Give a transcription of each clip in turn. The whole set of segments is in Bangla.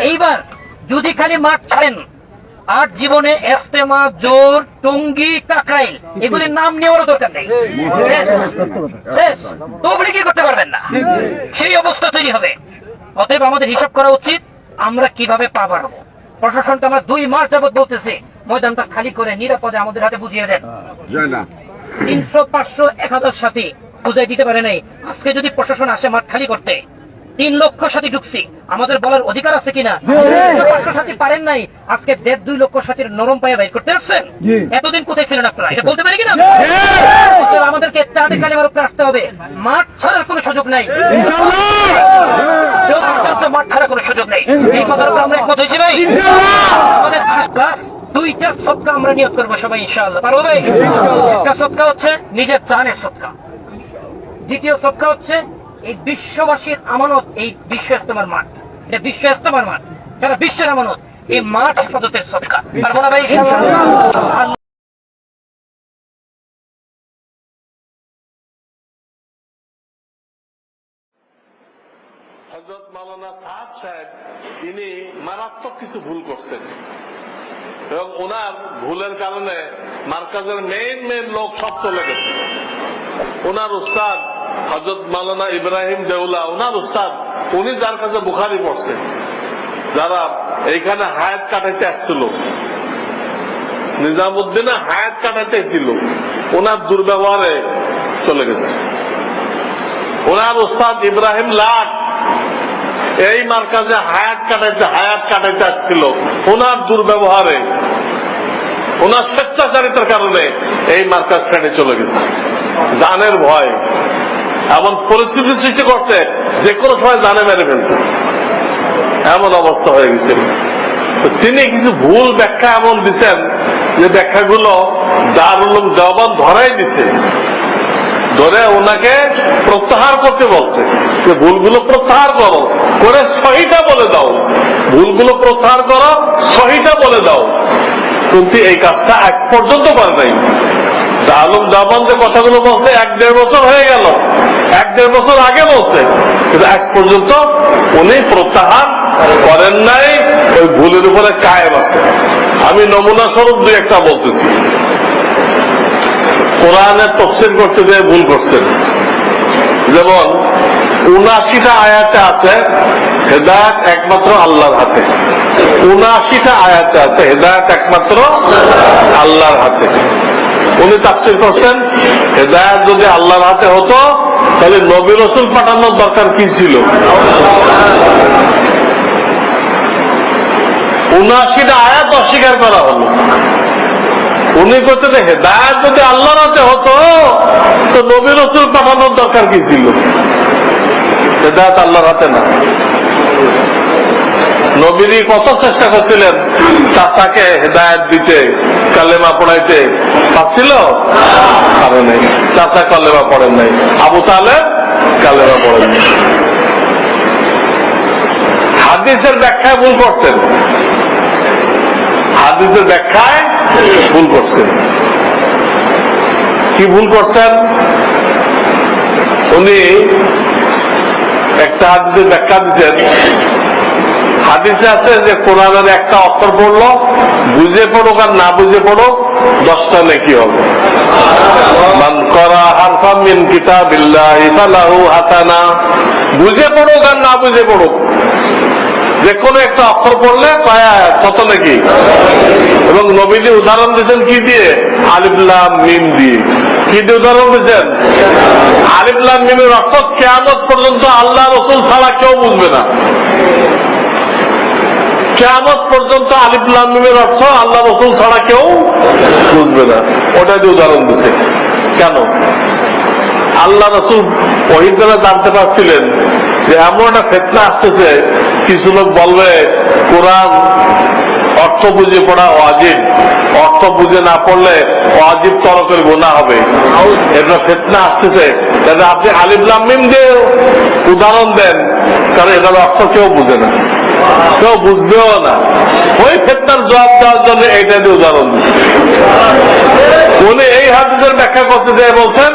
এইবার যদি খালি মাঠ ছাড়েন আর জীবনে এস্তেমা জোর টঙ্গি কাকরাইল এগুলির নাম নেওয়ার দরকার নেই। শেষ। কি করতে পারবেন না? সেই অবস্থা তৈরি হবে। অতএব আমাদের হিসাব করা উচিত আমরা কীভাবে পা বাড়াবো? প্রশাসনকে আমরা দুই মাস যাবত বলতেছি ময়দানটা খালি করে নিরাপদে আমাদের হাতে বুঝিয়ে দেন। না। তিনশো পাঁচশো এক হাজার সাথী বুঝাই দিতে পারে নাই। আজকে যদি প্রশাসন আসে মাঠ খালি করতে তিন লক্ষ সাথী ঢুকছি। আমাদের বলার অধিকার আছে কিনা? পাঁচশো সাথী পারেন নাই। আজকে দেড় দুই লক্ষ সাথীর নরম পায়ে বাইর করতে আসছেন এতদিন কোথায় ছিলেন আপনারা? এটা বলতে পারি কিনা? আমাদেরকে চাঁদে কালে মারুকতে আসতে হবে। মাঠ ছাড়ার কোনো সুযোগ নাই। মাঠ ছাড়ার কোনো সুযোগ নেই। এই কথার উপর আমরা একমত হয়েছি ভাই। আমাদের ক্লাস দুইটা সৎকা আমরা নিয়োগ করব সবাই ইনশাআল্লাহ। পারব ভাই? একটা সৎকা হচ্ছে নিজের জানের সৎকা। দ্বিতীয় সৎকা হচ্ছে এই বিশ্ববাসীর আমানত, এই বিশ্ব ইস্তেমার মাঠ। এটা বিশ্ব ইস্তেমার মাঠ। যারা বিশ্বের আমানত, এই মাঠ হেফাজতের সৎকা পারব না ভাই হজরত মাওলানা সাহাব সাহেব, তিনি মারাত্মক কিছু ভুল করছেন। এবং ওনার ভুলের কারণে মার্কাজের মেইন মেইন লোক সব চলে গেছে। ওনার উস্তাদ হজরত মাওলানা ইব্রাহিম দেউলা ওনার উস্তাদ, উনি যার কাছে বুখারি পড়ছেন যারা এইখানে হায়াত কাটাইতে আসছিল। নিজামুদ্দিনে হায়াত কাটাইতে ছিল ওনার দুর্ব্যবহারে চলে গেছে। ওনার উস্তাদ ইব্রাহিম লাট, এই মার্কাজে হায়াত কাটাইতে হায়াত কাটাইতে আসছিল। ওনার দুর্ব্যবহারে ওনার স্বেচ্ছাচারিতার কারণে এই মার্কাজ ছেড়ে চলে গেছে। জানের ভয়। এমন পরিস্থিতি সৃষ্টি করছে, যে কোনো সময় জানে মেরে ফেলছে। এমন অবস্থা হয়ে গেছে। তিনি কিছু ভুল ব্যাখ্যা এমন দিচ্ছেন যে ব্যাখ্যাগুলো দারুল জবান ধরাই দিছে। ধরে ওনাকে প্রত্যাহার করতে বলছে, যে ভুলগুলো প্রত্যাহার করো, করে সহিটা বলে দাও। ভুলগুলো প্রত্যাহার করো, সহিটা বলে দাও। কিন্তু এই কাজটা আজ পর্যন্ত করে নাই। আলম জামান যে কথাগুলো বলছে, এক দেড় বছর হয়ে গেল। এক দেড় বছর আগে বলছে। কিন্তু আজ পর্যন্ত উনি প্রত্যাহার করেন নাই, ওই ভুলের উপরে কায়েম আছে। আমি নমুনা স্বরূপ দুই একটা বলতেছি। কোরআনের তফসিল করতে গিয়ে ভুল করছেন। যেমন, উনাশিটা আয়াতে আছে, হেদায়ত একমাত্র আল্লাহর হাতে। উনাশিটা আয়াতে আছে, হেদায়ত একমাত্র আল্লাহর হাতে। উনি তাফসির করছেন, হেদায়ত যদি আল্লাহর হাতে হতো, তাহলে নবী রসুল পাঠানোর দরকার কি ছিল? উনাশিটা আয়াত অস্বীকার করা হলো। উনি করতেন হেদায়ত যদি আল্লাহর হাতে হতো, তো নবী রসুল পাঠানোর দরকার কি ছিল? হেদায়ত আল্লাহর হাতে না। নবীনি কত চেষ্টা করছিলেন চাষাকে হেদায়ত দিতে, কালেমা পড়াইতে। পারছিল? চাষা কালেমা পড়েন নাই। আবু তাহলে কালেমা পড়েন নাই। হাদিসের ব্যাখ্যায় ভুল করছেন। হাদিসের ব্যাখ্যায় ভুল করছেন। কি ভুল করছেন? উনি একটা হাদিসের ব্যাখ্যা দিচ্ছেন হাদিসে আছে যে কোরআনের একটা অক্ষর পড়ল বুঝে পড়ুক আর না বুঝে পড়ুক, দশটা নেকি হবে। হাসানা, বুঝে পড়ুক আর না বুঝে পড়ুক। যে কোনো একটা অক্ষর পড়লে কত নাকি? এবং নবীজি উদাহরণ দিয়েছেন কি দিয়ে? আলিফলাম মিম দিয়ে। কি দিয়ে উদাহরণ দিয়েছেন? আলিফলাম মিমের অর্থ কেয়ামত পর্যন্ত আল্লাহ রসুল ছাড়া কেউ বুঝবে না। কেয়ামত পর্যন্ত আলিফলাম মিমের অর্থ আল্লাহ রসুল ছাড়া কেউ বুঝবে না। ওটা দিয়ে উদাহরণ দিছে। কেন? আল্লাহ রসুল ওহিদ দ্বারা জানতে পারছিলেন যে এমন একটা ফেতনা আসতেছে, কিছু লোক বলবে, কোরআন অর্থ বুঝে পড়া অজিব অর্থ বুঝে না পড়লে অজিব তরকের গোনা হবে। এটা ফেতনা আসতেছে। তাহলে আপনি আলিফলাম মিম দিয়ে উদাহরণ দেন, কারণ এটার অর্থ কেউ বুঝে না। কেউ বুঝবেও না। ওই ফেতনার জবাব দেওয়ার জন্য এইটা দিয়ে উদাহরণ উনি এই হাদিসের ব্যাখ্যা করতে যে বলছেন,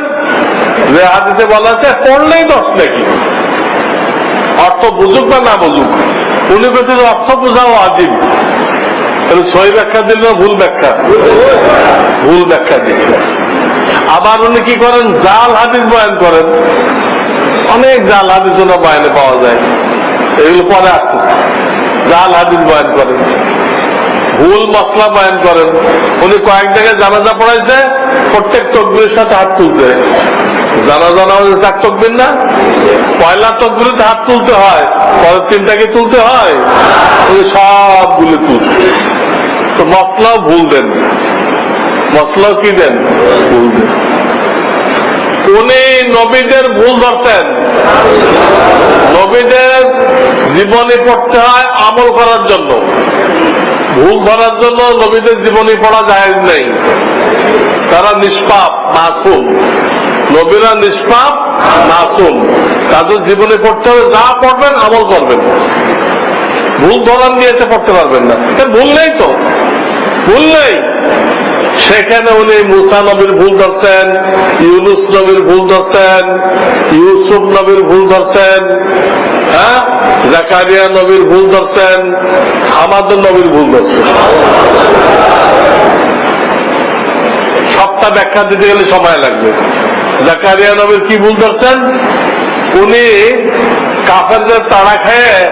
যে হাদিসে বলা আছে, পড়লেই দশ নাকি? অর্থ বুঝুক বা না বুঝুক, উনি বলছে যে অর্থ বোঝাও আজিব তাহলে সহি ব্যাখ্যা দিল ভুল ব্যাখ্যা? ভুল ব্যাখ্যা দিচ্ছে আবার উনি কি করেন? জাল হাদিস বয়ান করেন। অনেক জাল হাদিস ওনার বয়ানে পাওয়া যায়। এগুলো পরে আসতেছে। জাল হাদিস বয়ান করেন। ভুল মশলা বয়ান করেন। উনি কয়েক জায়গায় জানাজা পড়াইছে, প্রত্যেক তকবির সাথে হাত তুলছে। জানাজা নামাজে চার তকবির না? পয়লা তকবিরতে হাত তুলতে হয়, পরের তিনটাকে তুলতে হয়? উনি সবগুলো তুলছে। তো মশলাও ভুল দেন। মশলাও কি দেন? ভুল দেন। উনি নবীদের ভুল ধরছেন। নবীদের জীবনী পড়তে হয় আমল করার জন্য। ভুল ধরার জন্য নবীদের জীবনী পড়া যায় নেই। তারা নিষ্পাপ, মাসুম। নবীরা নিষ্পাপ, মাসুম। তাদের জীবনে পড়তে হবে যা পড়বেন, আমল করবেন। ভুল ধরার নিয়ে পড়তে পারবেন না। ভুল নেই তো। ভুল নেই। সেখানে উনি মুসা নবীর ভুল ধরছেন, ইউনুস নবীর ভুল ধরছেন, ইউসুফ নবীর ভুল ধরছেন জাকারিয়া নবীর ভুল ধরছেন আমাদের নবীর ভুল ধরছেন সবটা ব্যাখ্যা দিতে গেলে সময় লাগবে। জাকারিয়া নবীর কি ভুল ধরছেন? উনি কাফেরদের তাড়া খেয়ে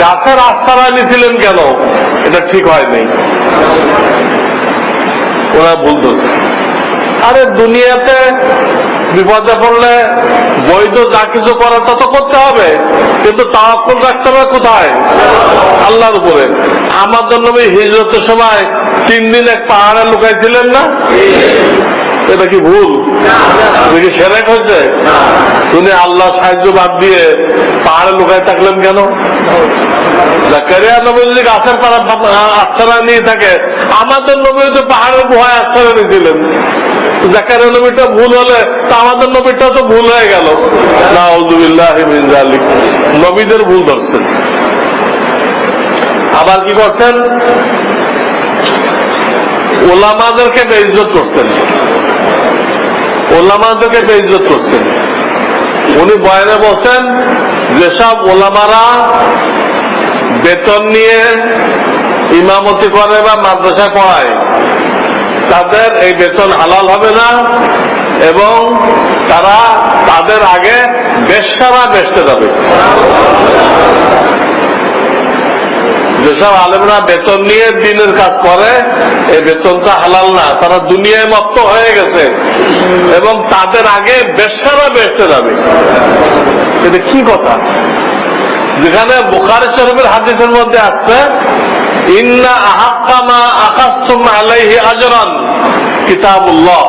গাছের আশ্রয় নিয়েছিলেন কেন? এটা ঠিক হয় নাই। ওরা ভুল ধরছে। আরে দুনিয়াতে বিপদে পড়লে বৈধ যা কিছু করার তা তো করতে হবে, কিন্তু তাওয়াক্কুল রাখতে হবে কোথায়? আল্লাহর উপরে। আমাদের নবী হিজরতের সময় তিন দিন এক পাহাড়ে লুকাইছিলেন না? এটা কি ভুল? কি সেরেক হয়েছে? তুমি আল্লাহ সাহায্য বাদ দিয়ে পাহাড়ে লুকাই থাকলেন কেন? নবী গাছের পাড়া আশ্রয় নিয়ে থাকে। আমাদের নবী তো পাহাড়ের গুহায় আশ্রয় নিয়েছিলেন। জাকারিয়া নবীটা ভুল হলে তা আমাদের নবীটা তো ভুল হয়ে গেল। নবীদের ভুল ধরছেন। আবার কি করছেন? ওলামাদেরকে বেইজ্জত করছেন। ওলামাদেরকে বেইজ্জত করছেন। উনি বয়ানে বলছেন, যেসব ওলামারা বেতন নিয়ে ইমামতি করে বা মাদ্রাসা পড়ায় তাদের এই বেতন হালাল হবে না এবং তারা তাদের আগে বেশারা বেচতে যাবে। যেসব আলেমরা বেতন নিয়ে দিনের কাজ করে, এই বেতনটা হালাল না। তারা দুনিয়ায় মত্ত হয়ে গেছে এবং তাদের আগে বেশারা বেচতে যাবে। এটা কি কথা? যেখানে বুখারি শরীফের হাদিসের মধ্যে আসছে ইন্না আহাক্কামা আকাস্তুম আলাইহি আজরান। কিতাবুল্লাহ।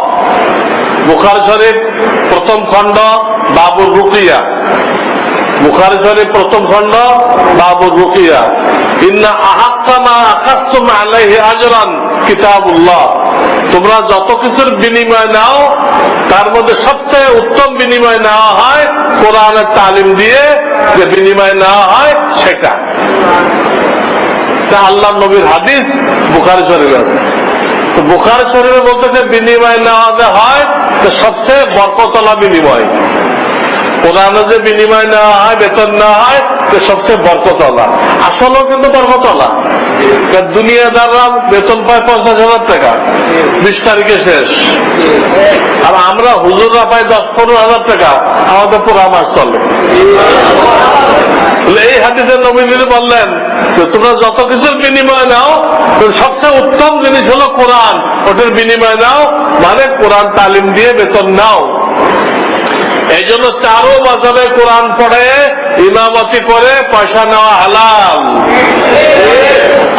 বুখারি শরীফ প্রথম খণ্ড বাবুর রুকিয়া। বুখারি শরীফ প্রথম খণ্ড বাবুর রুকিয়া। ইন্না আহাক্কামা আকাস্তুম আলাইহি আজরান। কিতাবুল্লাহ। তোমরা যত কিছুর বিনিময় নাও, তার মধ্যে সবচেয়ে উত্তম বিনিময় নেওয়া হয় কোরআনের তালিম দিয়ে, যে বিনিময় নেওয়া হয় সেটা। তা আল্লাহ নবীর হাদিস, বুখারি শরীফ আছে। তো বুখারি বলতে যে বিনিময় নেওয়া যে হয় তো সবচেয়ে বরকতলা বিনিময়। কোরআনে যে বিনিময় নেওয়া হয়, বেতন নেওয়া হয় তো সবচেয়ে বরকতলা। আসলেও কিন্তু বরকতলা। দুনিয়াদাররা বেতন পায় পঞ্চাশ হাজার টাকা, বিশ তারিখে শেষ। আর আমরা হুজুররা পাই দশ পনেরো হাজার টাকা, আমাদের পুরো মাস চলে। এই হাদিসের নবীন বললেন তোমরা যত কিছুর বিনিময় নাও সবচেয়ে উত্তম জিনিস হলো কোরআন। ওটার বিনিময় নাও মানে কোরআন তালিম দিয়ে বেতন নাও। এই জন্য চারো মাঝাবে কোরআন পড়ে, ইমামতি করে পয়সা নেওয়া হালাল।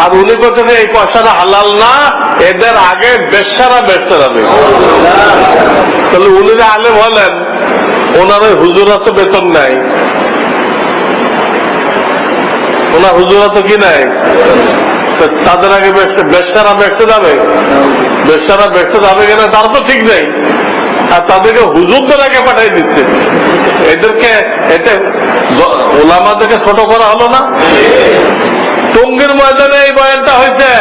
আর উনি বলছেন এই পয়সাটা হালাল না, এদের আগে বেশারা বেচতে যাবে তাহলে উনি যে আলেম হলেন, ওনার ওই হুজুরা তো বেতন নাই। ওনার হুজুরা তো কি নাই? তাদের আগে বেশারা বেচতে যাবে। বেশারা বেচতে যাবে কিনা তার তো ঠিক নেই। আর তাদেরকে হুজুরদের আগে পাঠিয়ে দিচ্ছে। এদেরকে এতে ওলামাদেরকে ছোট করা হলো না। টুঙ্গির ময়দানে এই বয়ানটা হয়েছে।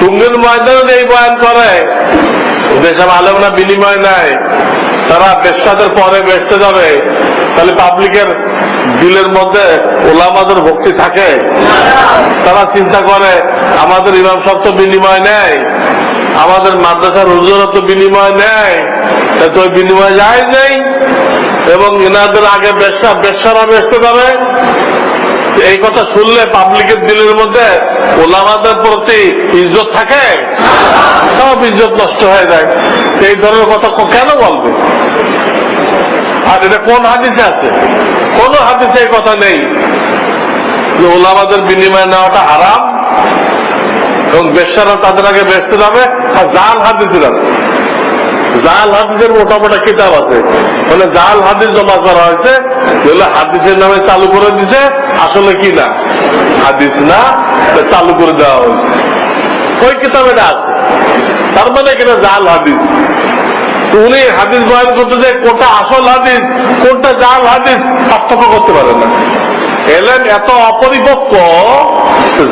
টুঙ্গির ময়দানে এই বয়ান করে যেসব আলেমরা বিনিময় নেয়। তারা বেশাদের পরে বেচতে যাবে। তাহলে পাবলিকের দিলের মধ্যে ওলামাদের ভক্তি থাকে। তারা চিন্তা করে, আমাদের ইমাম সাহেব তো বিনিময় নেয় আমাদের মাদ্রাসার হুজুরা তো বিনিময় নেয় তো বিনিময় যায় নেই, এবং এনাদের আগে বেশা বেশারা বেসতে যাবে এই কথা শুনলে পাবলিকের দিলের মধ্যে ওলামাদের প্রতি ইজ্জত থাকে? সব ইজ্জত নষ্ট হয়ে যায়। এই ধরনের কথা কেন বলবে? আর এটা কোন হাদিসে আছে? কোন হাদিসে কথা নেই। যে ওলামাদের বিনিময় নেওয়াটা হারাম এবং বেশারা তাদের আগে বেচতে যাবে আর জাল হাদিসের আছে। জাল হাদিসের মোটা মোটা কিতাব আছে। মানে জাল হাদিস জমা করা হয়েছে যেগুলো হাদিসের নামে চালু করে দিছে, আসলে কি না? হাদিস না চালু করে দেওয়া হয়েছে। ওই কিতাব এটা আছে? তার মানে কিনা জাল হাদিস। উনি হাদিস বয়ান করতে যে কোনটা আসল হাদিস, কোনটা জাল হাদিস, পার্থক্য করতে পারে না। এলেন এত অপরিপক্ক,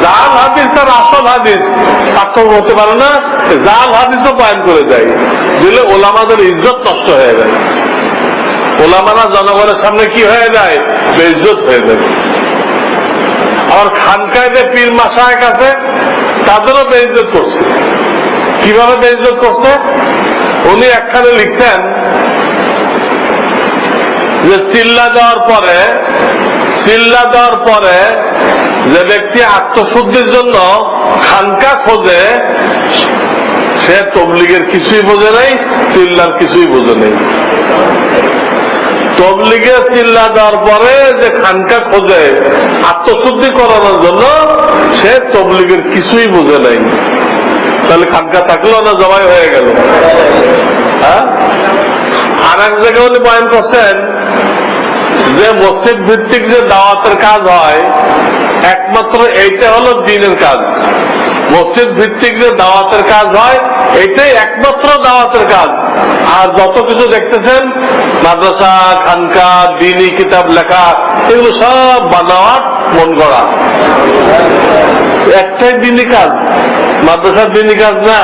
জাল হাদিস আর আসল হাদিস, পার্থক্য করতে পারে না, জাল হাদিসও বয়ান করে দেয়। দিলে ওলামাদের ইজ্জত নষ্ট হয়ে যায়। ওলামারা জনগণের সামনে কি হয়ে যায়? বেইজ্জত হয়ে যায়। আবার খানকায় যে পীর মাসায় কাছে তাদেরও বেইজ্জত করছে। কীভাবে বেইজ্জত করছে? উনি একখানে লিখছেন যে চিল্লা দেওয়ার পরে চিল্লা দেওয়ার পরে যে ব্যক্তি আত্মশুদ্ধির জন্য খানকা খোঁজে, সে তবলিগের কিছুই বোঝে নেই চিল্লার কিছুই বোঝে নেই। তবলিগে চিল্লা দেওয়ার পরে যে খানকা খোঁজে আত্মশুদ্ধি করানোর জন্য, সে তবলিগের কিছুই বোঝে নাই। তাহলে খানকা থাকল না জবাই হয়ে গেল? হ্যাঁ? আর এক জায়গায় উনি বয়ান করছেন যে মসজিদ ভিত্তিক যে দাওয়াতের কাজ হয়, একমাত্র এইটা হলো দিনের কাজ। মসজিদ ভিত্তিক যে দাওয়াতের কাজ হয় এটাই একমাত্র দাওয়াতের কাজ। আর যত কিছু দেখতেছেন, মাদ্রাসা, খানকা, দিনী কিতাব লেখা, এগুলো সব বানাওয়ার মন গড়া। একটাই দিনই কাজ, মাদ্রাসার দিনই কাজ না।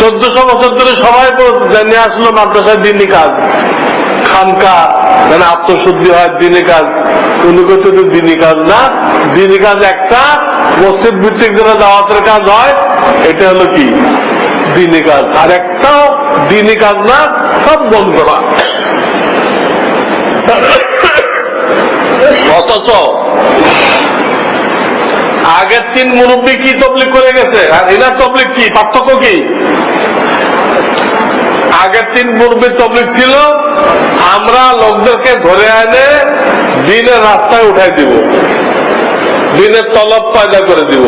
চোদ্দশো বছর ধরে সবাই জানে আসলো মাদ্রাসার দিনই কাজ। খানকা মানে আত্মশুদ্ধি হয় দিনী কাজ। উনি করতে তো দিনী কাজ না দিনী কাজ একটা, মসজিদ ভিত্তিক যারা দাওয়াতের কাজ হয়, এটা হলো কি? দিনী কাজ। আর একটাও দিনই কাজ না, সব বন্ধ করা অথচ আগের তিন মুরব্বী কি তবলিক করে গেছে? আর এনার তবলিক কি? পার্থক্য কি? আগের তিন মুরব্বী তবলিক ছিল, আমরা লোকদেরকে ধরে এনে দিনের রাস্তায় উঠাই দিব। দিনের তলব পয়দা করে দিব।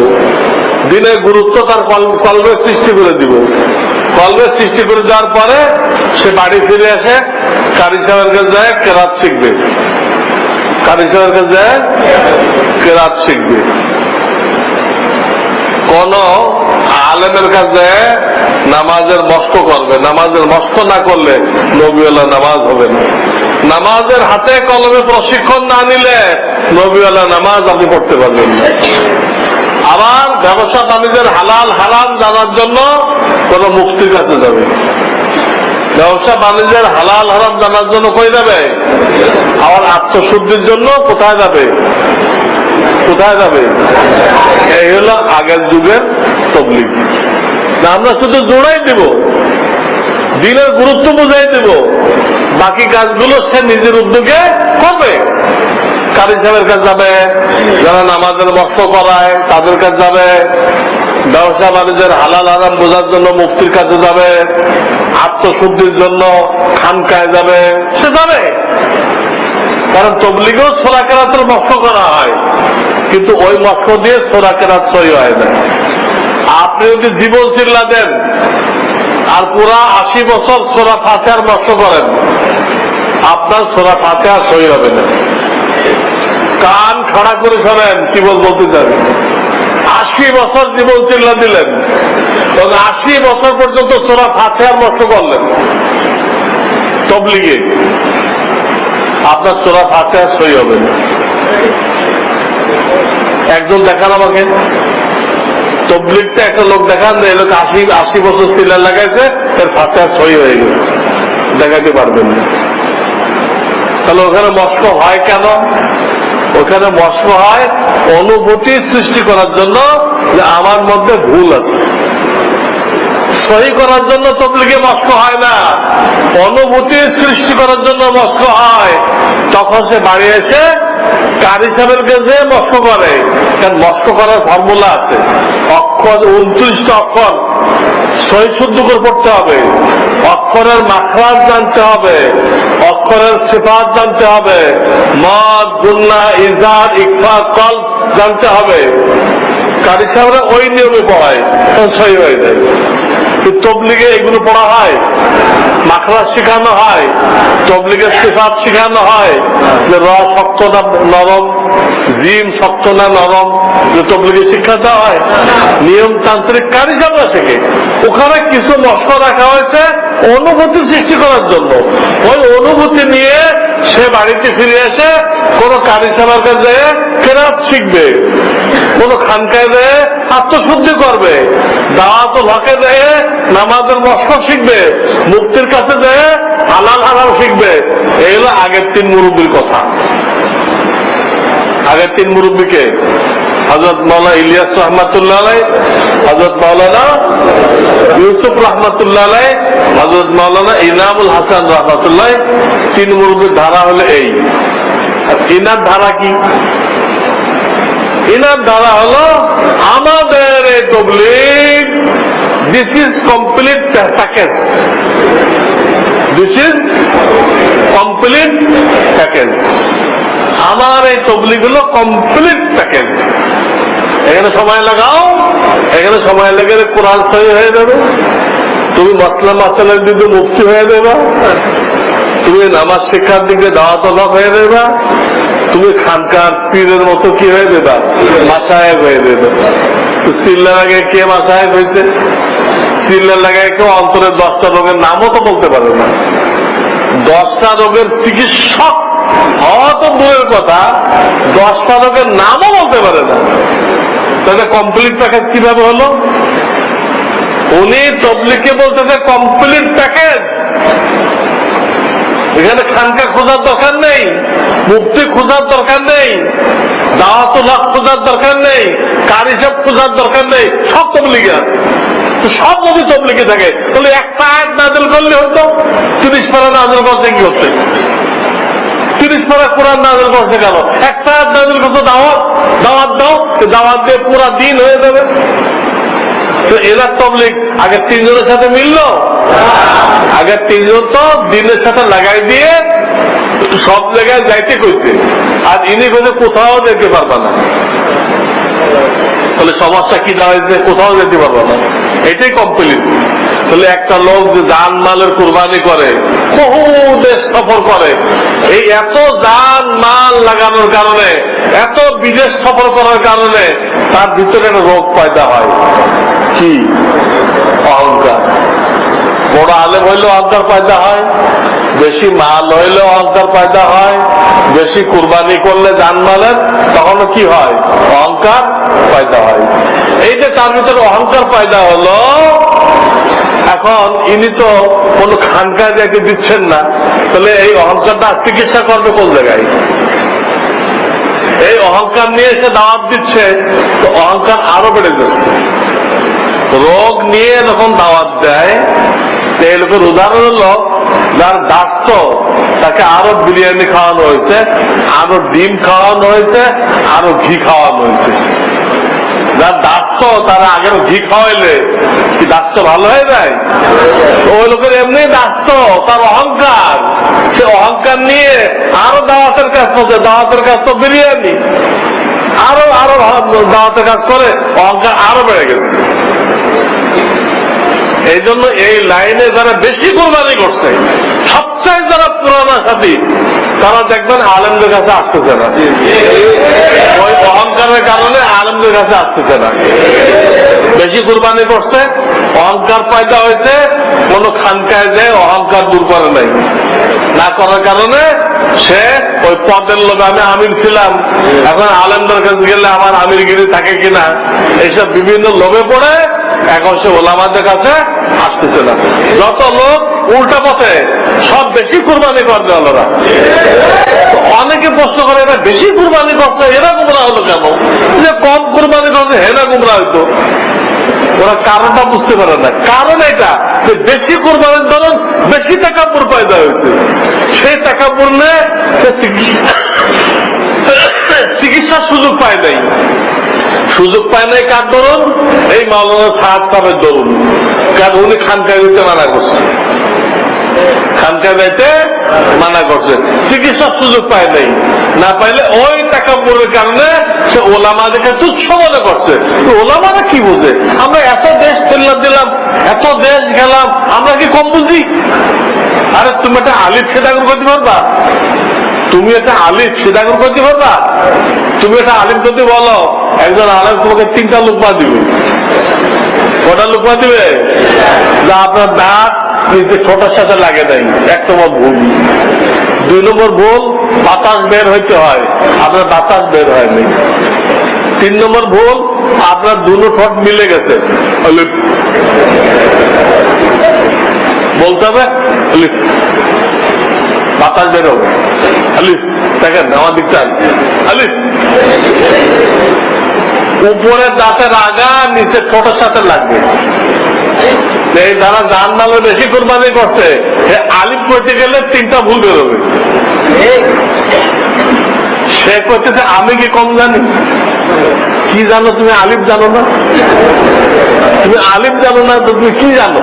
দিনের গুরুত্ব তার কলবের সৃষ্টি করে দিব। কলবের সৃষ্টি করে দেওয়ার পরে সে বাড়ি ফিরে আসে কারি সাহেবের কাছে যায়, কেরাত শিখবে। কারি সাহেবের কাছে? কেরাত শিখবে। কোন আলেমের কাছে নামাজের মস্ক করবে। নামাজের মস্ক না করলে নবীওয়ালা নামাজ হবে না। নামাজের হাতে কলমে প্রশিক্ষণ না নিলে নবীওয়ালা নামাজ আপনি পড়তে পারবেন না। আবার ব্যবসা বাণিজ্যের হালাল হারাম জানার জন্য কোন মুক্তির কাছে যাবে। ব্যবসা বাণিজ্যের হালাল হারাম জানার জন্য কই যাবে? আবার আত্মশুদ্ধির জন্য কোথায় যাবে? কোথায় যাবে? এই হলো আগের যুগের তবলিগ। না, আমরা শুধু জোড়াই দেব। দিনের গুরুত্ব বুঝাই দেব। বাকি কাজগুলো সে নিজের উদ্যোগে করবে। কারি সাহেবের কাছে যাবে, যারা নামাজের মস্ত করায় তাদের কাছে যাবে। ব্যবসা বাণিজ্যের হালাল আরাম বোঝার জন্য মুক্তির কাছে যাবে। আত্মশুদ্ধির জন্য খানকায় যাবে, সে যাবে। কারণ তবলিগেও সোরা কেরাতের মস্ক করা হয়। কিন্তু ওই মস্ক দিয়ে সোরা কেরাত সই হয় না। আপনি যদি জীবন চিল্লা দেন, আর পুরা আশি বছর সোরা ফাতেহার মস্ক করেন, আপনার সোরা ফাতেহা সই হবে না। কান খাড়া করে শোনেন, কি বল বলতে যাবে আশি বছর জীবন চিল্লা দিলেন। এবং আশি বছর পর্যন্ত সোরা ফাতেহার মস্ক করলেন। তবলিগে। আপনার সোরা ফাতেহা সই হবে। একজন দেখান আমাকে। তবলিগটা একটা লোক দেখান, এই লোক আশি আশি বছর সিলার লাগাইছে, এর ফাতেহা সই হয়ে গেছে। দেখাতে পারবেন না। তাহলে ওখানে মস্ক হয় কেন? ওখানে মস্ক হয় অনুভূতি সৃষ্টি করার জন্য যে আমার মধ্যে ভুল আছে। সহি করার জন্য তবলিগে মস্ক হয় না। অনুভূতি সৃষ্টি করার জন্য মস্ক হয়। তখন সে বাড়ি এসে কারি সাহেবের কাছে মস্ক করে। কারণ মস্ক করার ফর্মুলা আছে। অক্ষর, উনত্রিশটা অক্ষর। সহি শুদ্ধ করে পড়তে হবে। অক্ষরের মাখরাজ জানতে হবে। অক্ষরের সিফাত জানতে হবে। মদ গুন্না ইজার, ইকফা, কল জানতে হবে। কারি সাহেবরা ওই নিয়মে পড়ায়। সহি হয়ে যায়। তবলিগে এগুলো পড়া হয়। মাখরা শেখানো হয়। তবলিগের সিফাত শেখানো হয়। যে র শক্ত না নরম, জিম শক্ত না নরম, যে তবলিগে শিক্ষা দেওয়া হয়। নিয়মতান্ত্রিক কারি সামনে শেখে ওখানে কিছু মশলা রাখা হয়েছে অনুভূতি সৃষ্টি করার জন্য। ওই অনুভূতি নিয়ে সে বাড়িতে ফিরে এসে কোন কারি সাহেবের কাছে কেরাত শিখবে। কোন খানকায় দেয় আত্মশুদ্ধি করবে। দাওয়াত হকে দেয় নামাজের মস্ক শিখবে। মুক্তির কাছে দেয় হালাল হালাল শিখবে। এই হলো আগের তিন মুরব্বীর কথা। আগের তিন মুরব্বীকে হজরত মৌলানা ইলিয়াস রহমাতুল্লাহ হজরত মৌলানা ইউসুফ রহমাতুল্লাহ আলাই হজরত মৌলানা ইনামুল হাসান রহমাতুল্লাহ তিন মুরব্বীর ধারা হলো এই। ইনার ধারা কি? ইনার দ্বারা হলো আমাদের এই তবলিগ this is complete package this is complete package আমার এই তবলিগ হলো কমপ্লিট প্যাকেজ এখানে সময় লাগাও, এখানে সময় লেগে কোরআন সহি হয়ে যাবে। তুমি মসলা মাসালের দিকে মুক্তি হয়ে দেবা তুমি নামাজ শিক্ষার দিকে দাওয়াত হয়ে দেবা তুমি খানকার পীরের মতো কি হয়ে দেবা? মাসায় হয়ে দেবে। চিল্লার আগে কে মাসায় হয়েছে চিল্লার লাগায় কেউ অন্তরের দশটা রোগের নামও তো বলতে পারে না। দশটা রোগের চিকিৎসক হওয়া তো দূরের কথা, দশটা রোগের নামও বলতে পারে না। তাহলে কমপ্লিট প্যাকেজ কীভাবে হলো? উনি তবলিকে বলতেছে কমপ্লিট প্যাকেজ এখানে খানকা খোঁজার দরকার নেই মুক্তি খোঁজার দরকার নেই, দাওয়াতুল্লাহ খোঁজার দরকার নেই, কারি সব খোঁজার দরকার নেই, সব তবলিগে আছে। সব নদী তবলিগে থাকে, তাহলে একটা আয়াত নাজল করলে হতো, তিরিশ পারা নাজল করছে কি হচ্ছে তিরিশ পারা কোরআন নাজল করছে কেন? একটা আয়াত নাজল করছে দাওয়াত দাওয়াত দাও দাওয়াত দিয়ে পুরা দিন হয়ে যাবে। তো এলার তবলিগ আগের তিনজনের সাথে মিললো আগের তিনজন তো দিনের সাথে লাগাই দিয়ে সব জায়গায় যাইতে কইছে। আর ইনি কইছে কোথাও যেতে পারবা না। তাহলে সমস্যা কি দাঁড়াইছে কোথাও যেতে পারবা না? এটাই কমপ্লিট তাহলে একটা লোক যে জান মালের কোরবানি করে, বহু দেশ সফর করে, এই এত জান মাল লাগানোর কারণে, এত বিদেশ সফর করার কারণে তার ভিতরে একটা রোগ পয়দা হয়। কি? অহংকার। বড় আলেম হইলেও অহংকার পয়দা হয়, বেশি মাল হইলেও অহংকার পয়দা হয়, বেশি কুরবানি করলে যান জানমালের তখন কি হয়? অহংকার পয়দা হয়। এই যে তার ভিতরে অহংকার পয়দা হলো, এখন ইনি তো কোনো খানকায় যাকে দিচ্ছেন না, তাহলে এই অহংকারটা চিকিৎসা করবে কোন জায়গায়? এই অহংকার নিয়ে এসে দাওয়াত দিচ্ছে, তো অহংকার আরও বেড়ে যাচ্ছে। রোগ নিয়ে যখন দাওয়াত দেয় এই লোকের উদাহরণ হলো যার দাস্ত, তাকে আরও বিরিয়ানি খাওয়ানো হয়েছে, আরও ডিম খাওয়ানো হয়েছে, আরও ঘি খাওয়ানো হয়েছে। যার দাস্ত, তারা আগের ঘি খাওয়াইলে, কি দাস্ত ভালো হয়ে যায়? ওই লোকের এমনি দাস্ত, তার অহংকার। সে অহংকার নিয়ে আরও দাওয়াতের কাজ করছে, দাওয়াতের কাজ তো বিরিয়ানি। আরও আরও দাওয়াতের কাজ করে, অহংকার আরও বেড়ে গেছে। এই জন্য এই লাইনে যারা বেশি কোরবানি করছে সবচেয়ে যারা পুরানা সাথী, তারা দেখবেন আলমদের কাছে আসতেছে না। ওই অহংকারের কারণে আলমদের কাছে আসতেছে না। বেশি কুরবানি করছে, অহংকার পয়দা হয়েছে, কোন খানকায় যে অহংকার দূর করে নাই। না করার কারণে সে ওই পদের লোক আমি আমির ছিলাম। এখন আলেমদের কাছে গেলে আমার আমিরগিরি থাকে কিনা, এইসব বিভিন্ন লোভে পড়ে এখন সে ওলামাদের কাছে আসতেছে না। যত লোক উল্টা পথে সব বেশি কুরবানি করবে ওরা অনেকে প্রশ্ন করে, এরা বেশি কুরবানি করছে, এরা গুমরা হলো কেন? যে কম কুরবানি করছে হেরা গুমরা হইতো। ওরা কারণটা বুঝতে পারে না। কারণ এটা যে বেশি কোরবানির ধরুন, বেশি টাকা পুর পয়দা হয়েছে। সেই টাকা পড়লে সে চিকিৎসা চিকিৎসার সুযোগ পায় নাই। সুযোগ পায় নাই কার ধরুন? এই সাহাদ সাহেবের ধরুন। কারণ উনি খানকা দিতে মানা করছে। খানকা যাইতে মানা করছে। চিকিৎসার সুযোগ পায় নাই। না পাইলে ওই টাকা পড়ের কারণে সে ওলামাদেরকে তুচ্ছ মনে করছে। ওলামারা কি বুঝে? আমরা এত দেশ ফেললাম দিলাম, এত দেশ গেলাম, আমরা কি কম বুঝি? আরে তুমি একটা আলিফ সেদাগর করতে পারবা? তুমি একটা আলিফ সেদাগর করতে পারবা? তুমি একটা আলিফ যদি বলো, একজন আলিম তোমাকে তিনটা লোকমা দিবে। কটা লোকমা দিবে? যা আপনার দাঁত নিচে ছোটার সাথে লাগে নাই। এক নম্বর ভুল। দুই নম্বর ভুল, বাতাস বের হইতে হয়। আপনার বাতাস বের হয়নি। তিন নম্বর ভুল, আপনার দুটো ঠোঁট মিলে গেছে। বলতে হবে বাতাস বের হবে। দেখেন, আমার দিক চান আলিফ। উপরের দাঁতের আগা নিচে ঠোঁটের সাথে লাগবে। এই যারা নামে বেশি কোরবানি করছে সে আলিফ করতে গেলে তিনটা ভুল বেরোবে। সে করতেছে আমি কি কম জানি? কি জানো তুমি আলিফ জানো না? তুমি আলিফ জানো না তো তুমি কি জানো?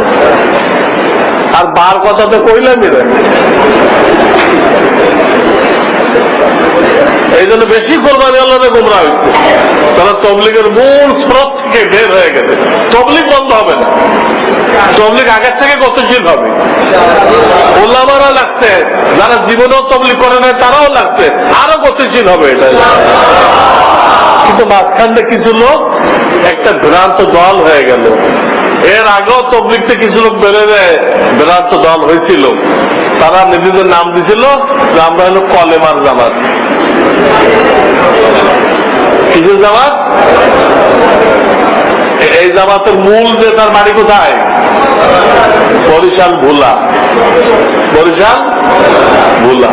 আর বার কথা তো কইলামই এই জন্য বেশি কোরবানি আল্লাহ গুমরা হয়েছে। তারা তবলিগের মূল স্রোত থেকে বের হয়ে গেছে। তবলিগ বন্ধ হবে না। তবলিগ আগের থেকে গতিশীল হবে। ওলামারা লাগছে, যারা জীবনেও তবলিগ করে নাই, তারাও লাগছে, আরও গতিশীল হবে এটা। কিন্তু মাঝখানে কিছু লোক, একটা ভ্রান্ত দল হয়ে গেল। এর আগেও তবলিগতে কিছু লোক বেড়ে দেয় ভ্রান্ত দল হয়েছিল। তারা নিজেদের নাম দিছিল যে আমরা হলো কলেমার জামাত। কিছু জামাত? এই জামাতের মূল যে তার বাড়ি কোথায়? বরিশাল ভোলা। বরিশাল ভোলা।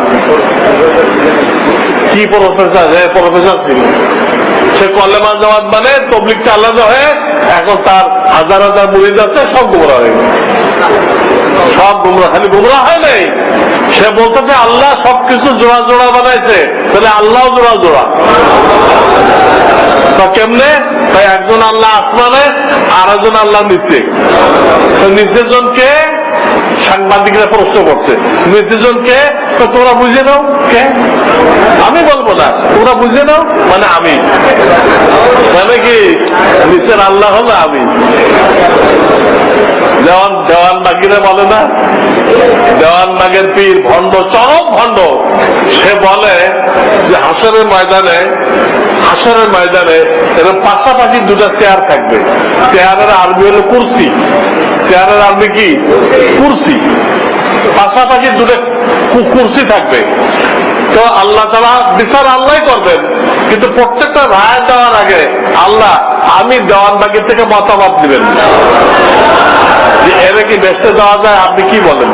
কি প্রফেসর হ্যাঁ প্রফেসর ছিল। সে কলেমা জামাত মানে তবলিগটা আলাদা হয়ে এখন তার হাজার হাজার মুড়িদ আছে, সব গুমরা হয়ে গেছে। সব গুমরা, খালি গুমরা হয় নাই। সে বলতেছে আল্লাহ সবকিছু জোড়া জোড়া বানাইছে। তাহলে আল্লাহ জোড়া জোড়া। তা কেমনে? তাই একজন আল্লাহ আসমানে আর একজন আল্লাহ নিচে। নিচের জনকে সাংবাদিকরা প্রশ্ন করছে। নিচের জনকে তো তোমরা বুঝে নাও কে? আমি বলব না। তোমরা বুঝে নাও মানে আমি। মানে কি? নিচের আল্লাহ হলো আমি। দেওয়ান দেওয়ান বাগিরা বলে না? দেওয়ান বাগের পীর ভণ্ড, চরম ভণ্ড। সে বলে যে হাসরের ময়দানে হাসরের ময়দানে এরকম পাশাপাশি দুটা চেয়ার থাকবে। চেয়ারের আরবি হলো কুরসি। চেয়ারের আরবি কি? কুরসি। পাশাপাশি দুটো কুরসি থাকবে। তো আল্লাহ তালা বিচার আল্লাহ করবেন। কিন্তু প্রত্যেকটা রায় দেওয়ার আগে আল্লাহ, আমি দেওয়ান বাগের থেকে মতামত দিবেন যে এর কি বেসতে দেওয়া যায়, আপনি কি বলেন?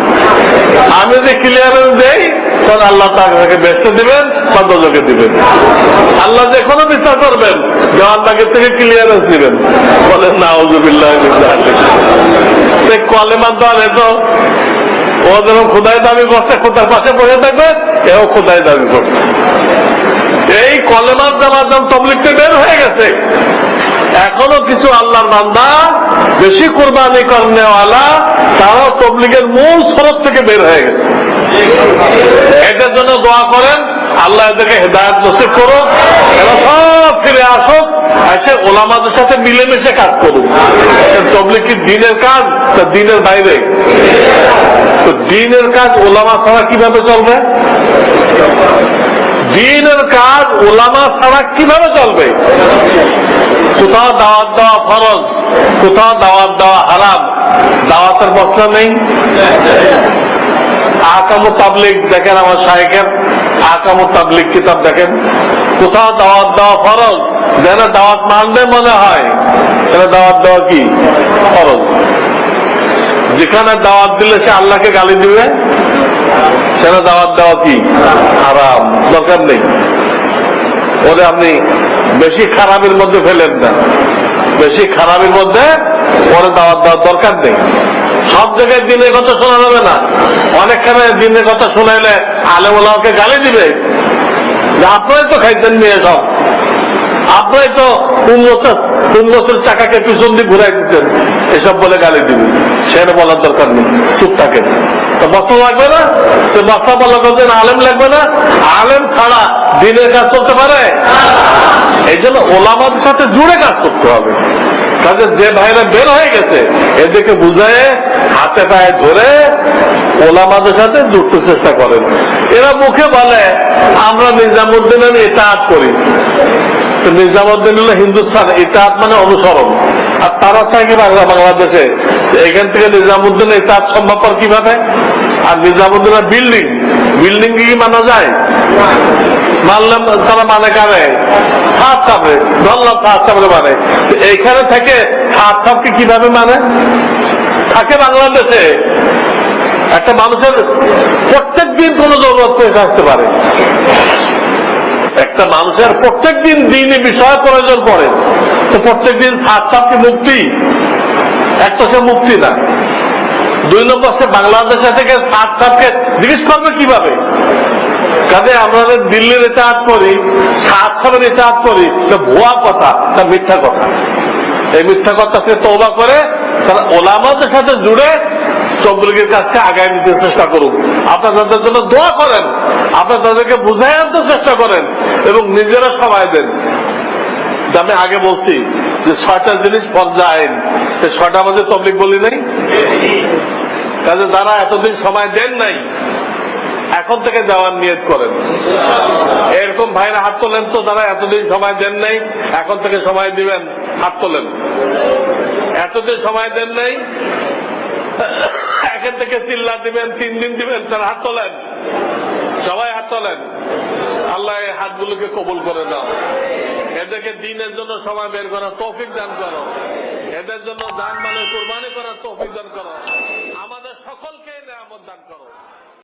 আমি যদি ক্লিয়ারেন্স দেই তখন আল্লাহ তাকে বেসতে দিবেন বা দোজকে দিবেন। আল্লাহ যে কোনো বিচার করবেন দেওয়ান বাগের থেকে ক্লিয়ারেন্স দিবেন। বলেন না ওজুবিল্লাহ কলেমার দল এত ও যেমন খোদাই দাবি করছে, খোদার পাশে বসে থাকবে, এও খোদাই দাবি করছে। এই কলেমার জামার দাম তবলিকতে বের হয়ে গেছে। এখনও কিছু আল্লাহর বান্দা বেশি কোরবানি করনেওয়ালা, তারাও তবলিগের মূল স্রোত থেকে বের হয়ে গেছে। এটার জন্য দোয়া করেন আল্লাহ এদেরকে হেদায়ত নসিব করুক এরা সব ফিরে আসুক এসে ওলামাদের সাথে মিলেমিশে কাজ করুক। তবলিগ কি দিনের কাজ তা দিনের বাইরে? তো দিনের কাজ ওলামা ছাড়া কীভাবে চলবে? দিনের কাজ ওলামা ছাড়া কীভাবে চলবে? কোথাও দাওয়াত দেওয়া ফরজ, কোথাও দাওয়াত দেওয়া হারাম। দাওয়াতের প্রশ্ন নেই। আকামু পাবলিক দেখেন আমার শাহেকের তাবলিক কিতাব দেখেন? কোথাও দাওয়াত দেওয়া ফরজ, যেন দাওয়াত মানলে মনে হয়। দাওয়াত দেওয়া কি? ফরজ। যেখানে দাওয়াত দিলে সে আল্লাহকে গালি দিবে, সেখানে দাওয়াত দেওয়া কি? হারাম। দরকার নেই। ওরে আপনি বেশি খারাপের মধ্যে ফেলেন না। বেশি খারাপের মধ্যে ওরে দাওয়াত দেওয়ার দরকার নেই। সব জায়গায় দিনের কথা শোনা যাবে না। অনেকখানে দিনের কথা শোনাইলে আলেমুল্লাহকে গালি দিবে। আপনারাই তো খাইতেন নিয়ে সব। আপনারাই তো উন্নত উন্নতের চাকাকে পিছন দিয়ে ঘুরাই দিচ্ছেন এসব বলে গালি দিবে। সেটা বলার দরকার নেই। চুপ থাকে তো মশলা লাগবে না? তো মশলা বলা করছেন আলেম লাগবে না? আলেম ছাড়া দিনের কাজ করতে পারে? এই জন্য ওলামাদের সাথে জুড়ে কাজ করতে হবে। কাজে যে ভাইরা বের হয়ে গেছে, এদেরকে বুঝায় হাতে পায়ে ধরে ওলামাদের সাথে জুড়তে চেষ্টা করেন। এরা মুখে বলে, আমরা নিজামুদ্দিনের এটাত করি। নিজামুদ্দিন হলো হিন্দুস্তান ইতাহাত মানে অনুসরণ। আর তারা থাকে বাংলা বাংলাদেশে? এখান থেকে নিজামুদ্দিন ইতাহাত সম্ভবপর কীভাবে? আর নিজামুদ্দিনের বিল্ডিং বিল্ডিং কি মানা যায়? মানলাম তারা মানে কারে? সাত সাপে ধরলাম সাত সাপে মানে। এইখানে থেকে সাত সাপকে কীভাবে মানে? থাকে বাংলাদেশে। একটা মানুষের প্রত্যেক দিন কোন জরুরত পেয়ে আসতে পারে। একটা মানুষের প্রত্যেক দিন দিনই বিষয় প্রয়োজন পড়ে। তো প্রত্যেক দিন সাত সাতটি মুক্তি? একটা সে মুক্তি না। দুই নম্বর সে বাংলাদেশে থেকে সাত সাতকে জিজ্ঞেস করবে কীভাবে? কাজে আমরা যে দিল্লির রিচার্জ করি সাত সালের রিচার্জ করি তো ভুয়া কথা তা মিথ্যা কথা। এই মিথ্যা কথা সে তৌবা করে, তারা ওলামাদের সাথে জুড়ে তবলিগের কাছকে আগায় নিতে চেষ্টা করুন আপনার তাদের জন্য দোয়া করেন আপনার তাদেরকে বুঝাই আনতে চেষ্টা করেন এবং নিজেরা সময় দেন। আমি আগে বলছি যে ছয়টা জিনিস পর্যায়ন সে ছয়টা মধ্যে তবলিক বলি নাই? কাজে তারা এতদিন সময় দেন নাই, এখন থেকে দেওয়ার নিয়ত করেন। এরকম ভাইরা হাত তোলেন তো তারা এতদিন সময় দেন নাই, এখন থেকে সময় দিবেন, হাত তোলেন। এতদিন সময় দেন নাই, এখান থেকে চিল্লা দিবেন, তিন দিন দিবেন, তারা হাত তোলেন। সবাই হাত চলেন আল্লাহ এই হাতগুলোকে কবুল করে দাও এদেরকে দিনের জন্য সময় বের করা তৌফিক দান করো। এদের জন্য দান মানে কোরবানি করার তৌফিক দান করো। আমাদের সকলকে নিয়ামত দান করো।